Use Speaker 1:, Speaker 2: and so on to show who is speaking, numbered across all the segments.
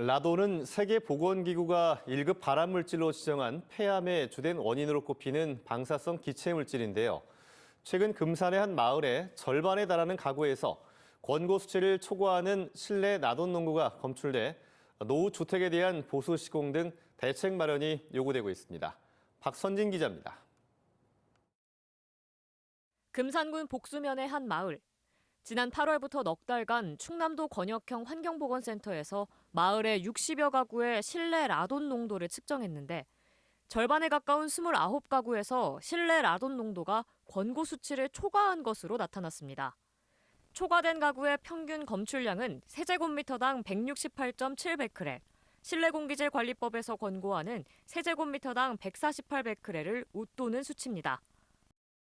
Speaker 1: 라돈은 세계보건기구가 1급 발암물질로 지정한 폐암의 주된 원인으로 꼽히는 방사성 기체물질인데요. 최근 금산의 한 마을에 절반에 달하는 가구에서 권고 수치를 초과하는 실내 라돈 농구가 검출돼 노후 주택에 대한 보수 시공 등 대책 마련이 요구되고 있습니다. 박선진 기자입니다.
Speaker 2: 금산군 복수면의 한 마을. 지난 8월부터 넉 달간 충남도 권역형 환경보건센터에서 마을의 60여 가구의 실내 라돈 농도를 측정했는데 절반에 가까운 29가구에서 실내 라돈 농도가 권고 수치를 초과한 것으로 나타났습니다. 초과된 가구의 평균 검출량은 세제곱미터당 168.7베크렐, 실내공기질 관리법에서 권고하는 세제곱미터당 148베크렐을 웃도는 수치입니다.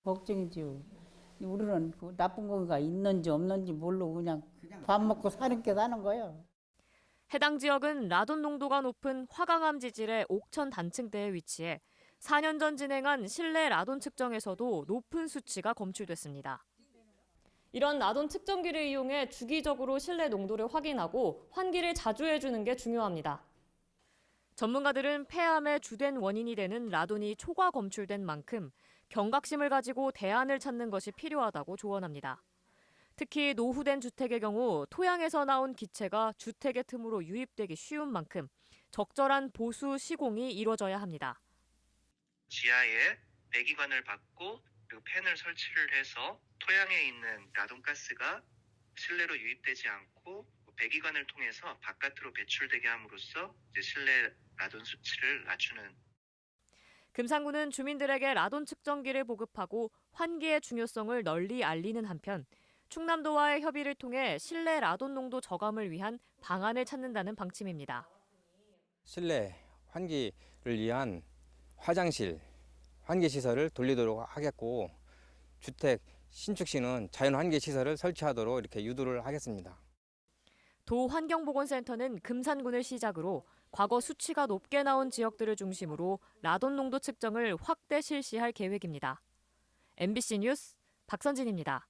Speaker 3: 걱정이지요. 우리는 그 나쁜 거가 있는지 없는지 모르고 그냥 밥 먹고 사는 게 사는 거예요.
Speaker 2: 해당 지역은 라돈 농도가 높은 화강암 지질의 옥천 단층대에 위치해 4년 전 진행한 실내 라돈 측정에서도 높은 수치가 검출됐습니다. 이런 라돈 측정기를 이용해 주기적으로 실내 농도를 확인하고 환기를 자주 해주는 게 중요합니다. 전문가들은 폐암의 주된 원인이 되는 라돈이 초과 검출된 만큼 경각심을 가지고 대안을 찾는 것이 필요하다고 조언합니다. 특히 노후된 주택의 경우 토양에서 나온 기체가 주택의 틈으로 유입되기 쉬운 만큼 적절한 보수 시공이 이루어져야 합니다.
Speaker 4: 지하에 배기관을 받고 그리고 팬을 설치를 해서 토양에 있는 라돈가스가 실내로 유입되지 않고 배기관을 통해서 바깥으로 배출되게 함으로써 실내 라돈 수치를 낮추는
Speaker 2: 금산구는 주민들에게 라돈 측정기를 보급하고 환기의 중요성을 널리 알리는 한편 충남도와의 협의를 통해 실내 라돈 농도 저감을 위한 방안을 찾는다는 방침입니다.
Speaker 5: 실내 환기를 위한 화장실, 환기 시설을 돌리도록 하겠고 주택 신축 시는 자연 환기 시설을 설치하도록 이렇게 유도를 하겠습니다.
Speaker 2: 도 환경보건센터는 금산군을 시작으로 과거 수치가 높게 나온 지역들을 중심으로 라돈 농도 측정을 확대 실시할 계획입니다. MBC 뉴스 박선진입니다.